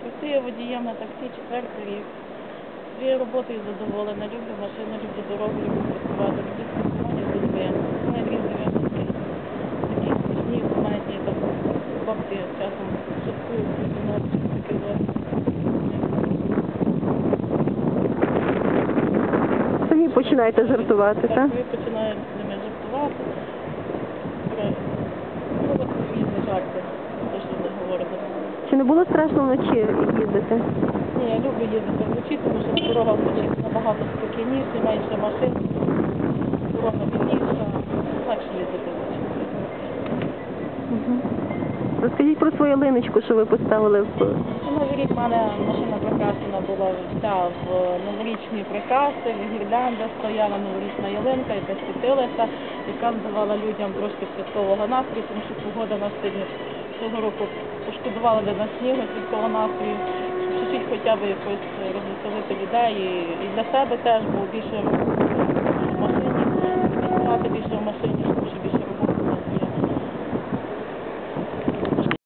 Працюю водієм на таксі четвертий рік. Своєю роботою задоволена, люблю машину, люблю дорогу, люблю працювати, люблю спілкування з людьми. Мене різні випадки. Такі смішні, знаєте, там хлопці часом шуткують, придумають щось таке от. Самі починаєте жартувати, так? Так, ви починаєте з ними жартувати. Чи не було страшно вночі їздити? Ні, я люблю їздити вночі, тому що дорога вночі набагато спокійніше, менше машин, дорога вільніша, легше їздити вночі. Угу. Розкажіть про свою линочку, що ви поставили в Ну, Новий рік в мене машина прикрашена була вся в новорічні прикраси, гірлянда стояла, новорічна ялинка, яка світилася, яка надавала людям трошки святкового настрою, тому що погода нас сьогодні цього року пошкодували для нас снігу святкового настрою, щоб чуть-чуть хоча б якось розвеселити людей. І для себе теж, бо більше